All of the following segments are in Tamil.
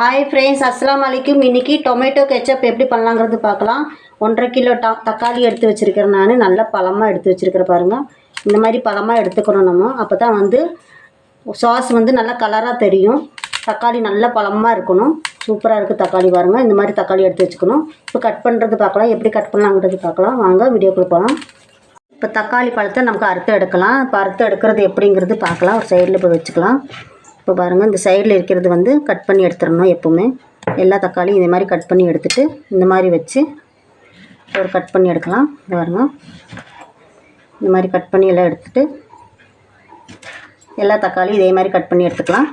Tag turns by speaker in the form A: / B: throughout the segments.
A: ஹாய் ஃப்ரெண்ட்ஸ் அஸ்லாம் அலைக்கும் இன்றைக்கி டொமேட்டோ கெச்சப் எப்படி பண்ணலாங்கிறது பார்க்கலாம். ஒன்றரை கிலோ ட தக்காளி எடுத்து வச்சுருக்கிறேன் நான். நல்லா பழமாக எடுத்து வச்சுருக்கிறேன் பாருங்கள் இந்த மாதிரி பழமாக எடுத்துக்கணும் நம்ம. அப்போ தான் வந்து சாஸ் வந்து நல்லா கலராக தெரியும். தக்காளி நல்ல பழமாக இருக்கணும். சூப்பராக இருக்குது தக்காளி பாருங்கள் இந்த மாதிரி தக்காளி எடுத்து வச்சுக்கணும். இப்போ கட் பண்ணுறது பார்க்கலாம். எப்படி கட் பண்ணலாங்கிறது பார்க்கலாம். வாங்க வீடியோக்குள்ள போகலாம் இப்போ தக்காளி பழத்தை நமக்கு அறுத்து எடுக்கலாம். இப்போ அறுத்து எடுக்கிறது எப்படிங்கிறது பார்க்கலாம். ஒரு சைடில் போய் வச்சுக்கலாம். இப்போ பாருங்கள் இந்த சைடில் இருக்கிறது வந்து கட் பண்ணி எடுத்துடணும் எப்போவுமே. எல்லா தக்காளியும் இந்த மாதிரி கட் பண்ணி எடுத்துகிட்டு இந்த மாதிரி வச்சு ஒரு கட் பண்ணி எடுக்கலாம். இது பாருங்க. இந்த மாதிரி கட் பண்ணி எல்லாம் எடுத்துகிட்டு எல்லா தக்காளியும் இதே மாதிரி கட் பண்ணி எடுத்துக்கலாம்.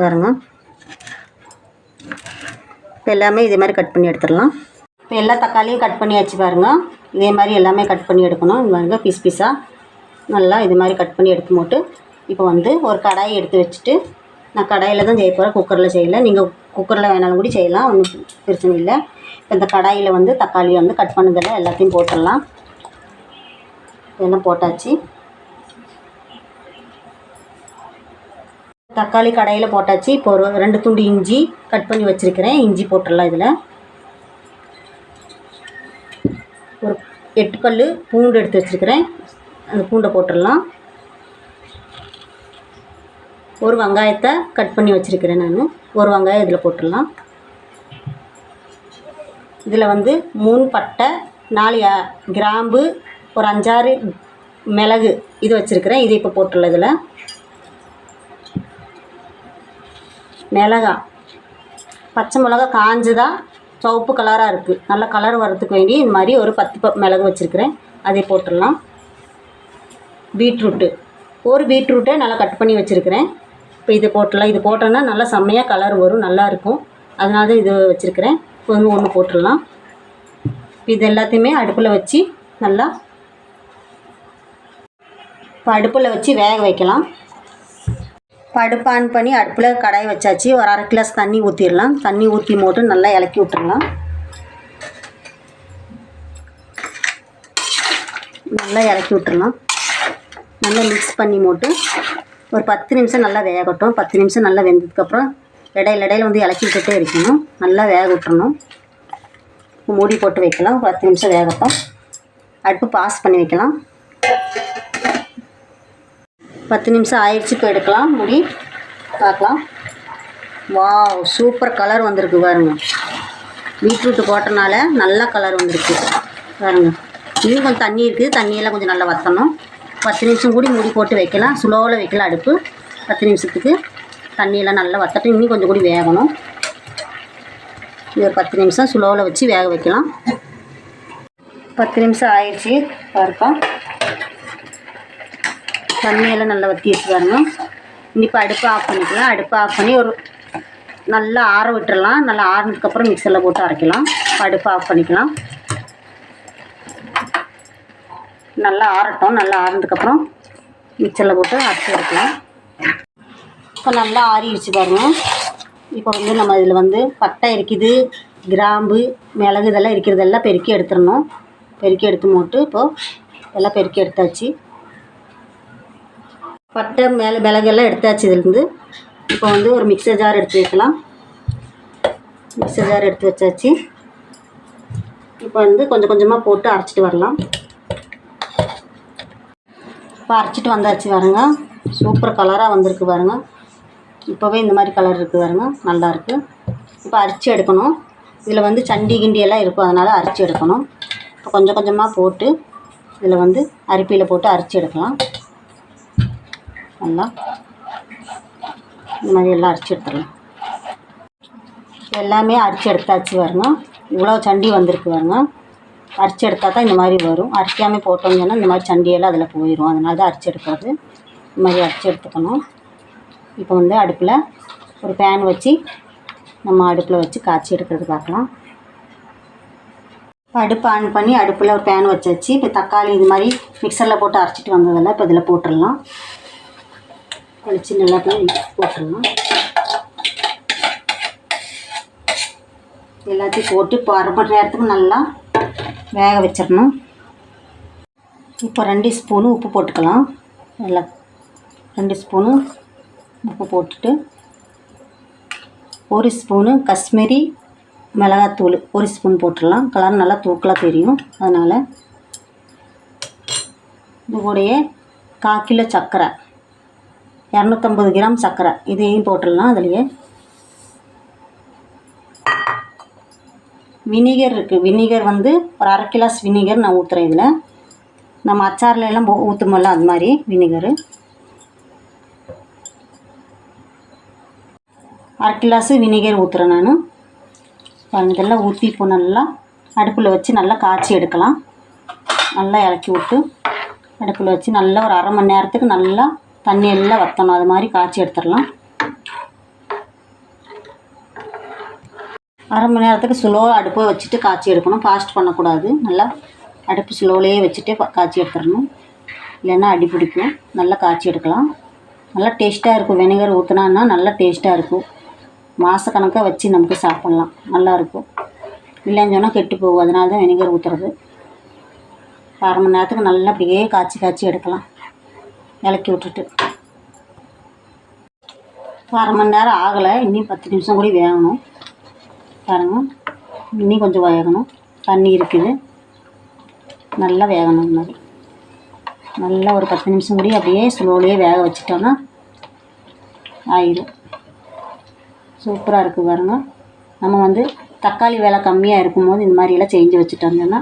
A: பாருங்க. இப்போ எல்லாமே இதே மாதிரி கட் பண்ணி எடுத்துடலாம். இப்போ எல்லா தக்காளியும் கட் பண்ணியாச்சு பாருங்க. இதே மாதிரி எல்லாமே கட் பண்ணி எடுக்கணும். இது பீஸ் பீஸாக நல்லா இது மாதிரி கட் பண்ணி எடுத்து போட்டு இப்போ வந்து ஒரு கடாயை எடுத்து வச்சுட்டு நான் கடாயில் தான் செய்ய போகிறேன் குக்கரில் செய்யலை. நீங்கள் குக்கரில் வேணாலும் கூட செய்யலாம். ஒன்றும் பிரச்சனை இல்லை. இப்போ இந்த கடாயில் வந்து தக்காளி வந்து கட் பண்ணதெல்லாம் எல்லாத்தையும் போட்டுடலாம். இதெல்லாம் போட்டாச்சு. தக்காளி கடாயில் போட்டாச்சு. இப்போ ஒரு ரெண்டு துண்டு இஞ்சி கட் பண்ணி வச்சுருக்கிறேன். இஞ்சி போட்டுடலாம் இதில். ஒரு எட்டு பல் பூண்டு எடுத்து வச்சுருக்கிறேன். அந்த பூண்டை போட்டுடலாம். ஒரு வெங்காயத்தை கட் பண்ணி வச்சுருக்கிறேன் நான். ஒரு வெங்காயம் இதில் போட்டுடலாம். இதில் வந்து மூணு பட்டை நாலு கிராம்பு ஒரு அஞ்சாறு மிளகு இது வச்சுருக்கிறேன். இது இப்போ போட்டுடலாம் இதில். மிளகா. பச்சை மிளகா காஞ்சதா சிவப்பு கலராக இருக்குது நல்ல கலர் வரத்துக்கு வேண்டி இந்த மாதிரி ஒரு பத்து ப மிளகு வச்சுருக்கிறேன். அதை போட்டுடலாம். பீட்ரூட்டு. ஒரு பீட்ரூட்டை நல்லா கட் பண்ணி வச்சுருக்கிறேன். இப்போ இது போட்டுடலாம். இது போட்டோன்னா நல்லா செம்மையாக கலர் வரும். நல்லாயிருக்கும் அதனால தான் இது வச்சுருக்கிறேன். ஒன்று ஒன்று போட்டுடலாம். இப்போ இது எல்லாத்தையுமே அடுப்பில் வச்சு நல்லா இப்போ அடுப்பில் வச்சு வேக வைக்கலாம். இப்போ அடுப்பு ஆன் பண்ணி அடுப்பில் கடாய் வச்சாச்சு. ஒரு அரை கிளாஸ் தண்ணி ஊற்றிடலாம் தண்ணி ஊற்றி போட்டு நல்லா இலக்கி விட்டுடலாம். நல்லா இலக்கி விட்டுறலாம் நல்லா மிக்ஸ் பண்ணி போட்டு ஒரு பத்து நிமிஷம் நல்லா வேகட்டும். பத்து நிமிஷம் நல்லா வெந்ததுக்கப்புறம் இடையில இடையில வந்து இலக்கி விட்டுட்டே இருக்கணும். நல்லா வேக விட்டுறணும் மூடி போட்டு வைக்கலாம். பத்து நிமிஷம் வேகட்டும். அடுப்பு பாஸ் பண்ணி வைக்கலாம். பத்து நிமிஷம் ஆயிடுச்சு. இப்போ எடுக்கலாம். முடி பார்க்கலாம். வாவ் சூப்பர் கலர் வந்திருக்கு பாருங்க. பீட்ரூட்டு போட்டனால நல்லா கலர் வந்திருக்கு. பாருங்க. இன்னும் கொஞ்சம் தண்ணி இருக்குது தண்ணியெல்லாம் கொஞ்சம் நல்லா வற்றணும் பத்து நிமிஷம் கூடி மூடி போட்டு வைக்கலாம். ஸ்லோவில் வைக்கலாம் அடுப்பு. பத்து நிமிஷத்துக்கு தண்ணியெல்லாம் நல்லா வற்றட்டும் இன்னும் கொஞ்சம் கூடி வேகணும். இது ஒரு பத்து நிமிஷம் ஸ்லோவில் வச்சு வேக வைக்கலாம். பத்து நிமிஷம் ஆயிடுச்சு. பாருப்போம் தண்ணியெல்லாம் நல்லா வற்றி வச்சு பாருங்க. இப்போ அடுப்பை ஆஃப் பண்ணிக்கலாம். அடுப்பை ஆஃப் பண்ணி ஒரு நல்லா ஆற விட்டுடலாம் நல்லா ஆறுனதுக்கப்புறம் மிக்சரில் போட்டு அரைக்கலாம். அடுப்பை ஆஃப் பண்ணிக்கலாம். நல்லா ஆறட்டும் நல்லா ஆறுனதுக்கப்புறம் மிக்சரில் போட்டு அரைச்சி எடுக்கலாம். இப்போ நல்லா ஆறிடுச்சு பாருங்கள் இப்போ வந்து நம்ம இதில் வந்து பட்டை இருக்குது கிராம்பு மிளகு இதெல்லாம் இருக்கிறதெல்லாம் பெருக்கி எடுத்துடணும். பெருக்கி எடுத்து போட்டு இப்போது எல்லாம் பெருக்கி எடுத்தாச்சு. பட்டை மேலே மிளகெல்லாம் எடுத்தாச்சு இதுலேருந்து. இப்போ வந்து ஒரு மிக்சர் ஜார் எடுத்து வைக்கலாம். மிக்சர் ஜார் எடுத்து வச்சாச்சு. இப்போ வந்து கொஞ்சம் கொஞ்சமாக போட்டு அரைச்சிட்டு வரலாம். இப்போ அரைச்சிட்டு வந்தாச்சு பாருங்க. சூப்பர் கலராக வந்திருக்கு பாருங்க. இப்போவே இந்த மாதிரி கலர் இருக்குது பாருங்க. நல்லாயிருக்கு இப்போ அரிச்சு எடுக்கணும். இதில் வந்து சண்டி கிண்டி எல்லாம் இருக்கும். அதனால் அரிச்சு எடுக்கணும். இப்போ கொஞ்சம் கொஞ்சமாக போட்டு இதில் வந்து அரிப்பியில் போட்டு அரைச்சி எடுக்கலாம். நல்லா. இந்த மாதிரி எல்லாம் அரைச்சி எடுத்துடலாம். எல்லாமே அரிச்சு எடுத்தாச்சு பாருங்க. இவ்வளோ சண்டி வந்திருக்கு பாருங்க. அரைச்சி எடுத்தால் தான் இந்த மாதிரி வரும். அரைக்காமல் போட்டோம்னா இந்த மாதிரி சண்டியெல்லாம் அதில் போயிடும் அதனால தான் அரைச்சி எடுக்கிறது இந்த மாதிரி அரைச்சி எடுத்துக்கணும். இப்போ வந்து அடுப்பில் ஒரு பேன் வச்சு நம்ம அடுப்பில் வச்சு காய்ச்சி எடுக்கிறது பார்க்கலாம். இப்போ அடுப்பு ஆன் பண்ணி அடுப்பில் ஒரு பேன் வச்சாச்சு இப்போ தக்காளி இது மாதிரி மிக்சரில் போட்டு அரைச்சிட்டு வந்ததெல்லாம் இப்போ இதில் போட்டுடலாம். கழிச்சு நல்லா போய் போட்டுடலாம். எல்லாத்தையும் போட்டு இப்போ அரை மணி நேரத்துக்கு நல்லா வேக வச்சிடணும். இப்போ ரெண்டு ஸ்பூனு உப்பு போட்டுக்கலாம். நல்லா ரெண்டு ஸ்பூனு உப்பு போட்டுட்டு ஒரு ஸ்பூனு காஷ்மீரி மிளகாத்தூள் ஒரு ஸ்பூன் போட்டுடலாம். கலர் நல்லா தூக்கலாக தெரியும். அதனால் இது கூடயே கால் கிலோ சர்க்கரை. இரநூத்தம்பது கிராம் சர்க்கரை. இதையும் போட்டுடலாம். அதுலேயே வினிகர் இருக்குது வினிகர் வந்து ஒரு அரை கிளாஸ் வினிகர் நான் ஊற்றுறேன் இதில். நம்ம அச்சார்லாம் எல்லாம் ஊற்றுமல்ல அது மாதிரி வினிகரு. அரை கிளாஸு வினிகர் ஊற்றுறேன் நான். இதெல்லாம் ஊற்றி இப்போ நல்லா அடுப்பில் வச்சு நல்லா காய்ச்சி எடுக்கலாம். நல்லா இறக்கி விட்டு அடுப்பில் வச்சு நல்லா ஒரு அரை மணி நேரத்துக்கு நல்லா தண்ணி எல்லாம் வற்றணும் அது மாதிரி காய்ச்சி எடுத்துடலாம். அரை மணி நேரத்துக்கு ஸ்லோவாக அடுப்பை வச்சுட்டு காய்ச்சி எடுக்கணும். ஃபாஸ்ட் பண்ணக்கூடாது. நல்லா அடுப்பு ஸ்லோவிலேயே வச்சுட்டு காய்ச்சி எடுத்துடணும். இல்லைன்னா அடி பிடிக்கும். நல்லா காய்ச்சி எடுக்கலாம். நல்லா டேஸ்ட்டாக இருக்கும். வினிகர் ஊற்றினான்னா நல்லா டேஸ்ட்டாக இருக்கும். மாதக்கணக்காக வச்சு நமக்கு சாப்பிட்லாம். நல்லாயிருக்கும் இல்லைன்னு சொன்னால் கெட்டு போகும். அதனால தான் வினிகர் ஊற்றுறது அரை மணி நேரத்துக்கு நல்லா அப்படியே காய்ச்சி காய்ச்சி எடுக்கலாம். இலக்கி விட்டுட்டு. அரை மணி நேரம் ஆகலை. இன்னும் பத்து நிமிஷம் கூட வேகணும். பாருங்க. இன்னும் கொஞ்சம் வேகணும். தண்ணி இருக்குது. நல்லா வேகணும் இந்த மாதிரி. நல்லா ஒரு பத்து நிமிஷம் கூடி அப்படியே ஸ்லோலியே வேக வச்சிட்டோன்னா ஆயிடும் சூப்பராக இருக்குது பாருங்க. நம்ம வந்து தக்காளி விலை கம்மியாக இருக்கும்போது இந்த மாதிரியெல்லாம் செஞ்சு வச்சுட்டோம்னா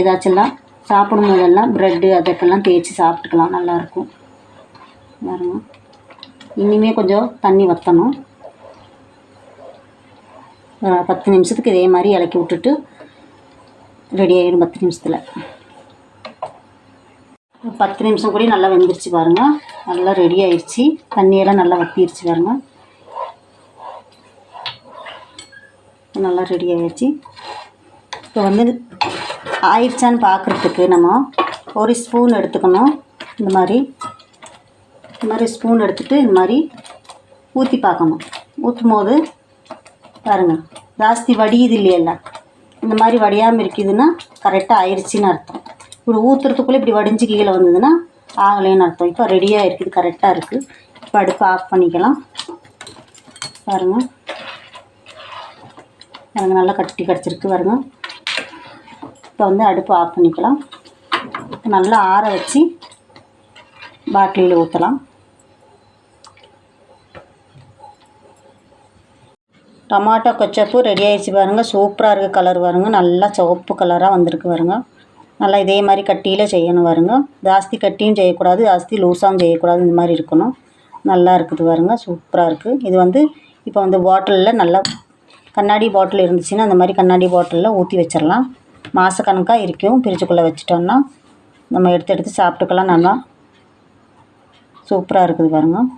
A: ஏதாச்சும்லாம் சாப்பிடும் போதெல்லாம் ப்ரெட்டு அதற்கெல்லாம் தேய்ச்சி சாப்பிட்டுக்கலாம். நல்லாயிருக்கும் பாருங்க. இனிமே கொஞ்சம் தண்ணி வற்றணும் பத்து நிமிஷத்துக்கு இதே மாதிரி இலக்கி விட்டுட்டு ரெடி ஆகிடும் பத்து நிமிஷத்தில். பத்து நிமிஷம் கூட நல்லா வெந்துருச்சு பாருங்கள் நல்லா ரெடி ஆயிடுச்சு தண்ணியெல்லாம் நல்லா வற்றிருச்சு பாருங்க. நல்லா ரெடி ஆயிடுச்சு இப்போ வந்து ஆயிடுச்சான்னு பார்க்குறதுக்கு நம்ம ஒரு ஸ்பூன் எடுத்துக்கணும். இந்த மாதிரி. இந்த மாதிரி ஸ்பூன் எடுத்துகிட்டு இந்த மாதிரி ஊற்றி பார்க்கணும். ஊற்றும் போது பாருங்கள் ஜாஸ்தி வடியுது இல்லையல்ல? இந்த மாதிரி வடியாமல் இருக்குதுன்னா கரெக்டாக ஆயிடுச்சின்னு அர்த்தம். இப்படி ஊற்றுறதுக்குள்ளே இப்படி வடிஞ்சு கீழே வந்ததுன்னா ஆகலைன்னு அர்த்தம். இப்போ ரெடியாக இருக்குது கரெக்டாக இருக்குது இப்போ அடுப்பு ஆஃப் பண்ணிக்கலாம். பாருங்கள் பாருங்கள் நல்லா கட்டி கிடச்சிருக்கு பாருங்கள் இப்போ வந்து அடுப்பு ஆஃப் பண்ணிக்கலாம். நல்லா ஆற வச்சு பாட்டிலில் ஊற்றலாம் டொமாட்டோ கொச்சப்பு ரெடி ஆகிடுச்சு பாருங்கள் சூப்பராக இருக்குது கலர் வருங்க நல்லா சிவப்பு கலராக வந்திருக்கு பாருங்க. நல்லா இதே மாதிரி கட்டியில் செய்யணும் பாருங்க. ஜாஸ்தி கட்டியும் செய்யக்கூடாது ஜாஸ்தி லூஸாகவும் செய்யக்கூடாது. இந்த மாதிரி இருக்கணும். நல்லா இருக்குது பாருங்க. சூப்பராக இருக்குது இது வந்து இப்போ வந்து பாட்டிலில் நல்லா கண்ணாடி பாட்டில் இருந்துச்சுன்னா அந்த மாதிரி கண்ணாடி பாட்டிலில் ஊற்றி வச்சிடலாம் மாதக்கணக்காக இருக்கும். பிரிச்சுக்குள்ளே வச்சிட்டோம்னா நம்ம எடுத்து எடுத்து சாப்பிட்டுக்கலாம் நல்லா. சூப்பராக இருக்குது பாருங்கள்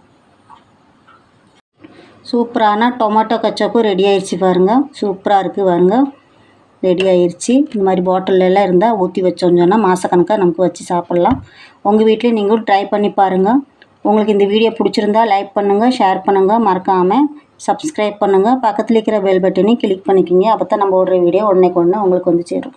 A: சூப்பரான டொமேட்டோ கச்சப்பு ரெடி ஆயிடுச்சு பாருங்கள் சூப்பராக இருக்குது பாருங்க. ரெடி ஆயிடுச்சு இந்த மாதிரி பாட்டிலெல்லாம் இருந்தால் ஊற்றி வச்சோம்னு சொன்னால் மாதக்கணக்காக நமக்கு வச்சு சாப்பிட்லாம். உங்கள் வீட்லேயும் நீங்களும் ட்ரை பண்ணி பாருங்கள் உங்களுக்கு இந்த வீடியோ பிடிச்சிருந்தா லைக் பண்ணுங்கள் ஷேர் பண்ணுங்கள் மறக்காமல் சப்ஸ்கிரைப் பண்ணுங்கள் பக்கத்தில் இருக்கிற பெல் பட்டனையும் கிளிக் பண்ணிக்கோங்க. அப்போ தான் நம்ம ஓடுற வீடியோ உடனே கொண்டு உங்களுக்கு வந்து சேரும்.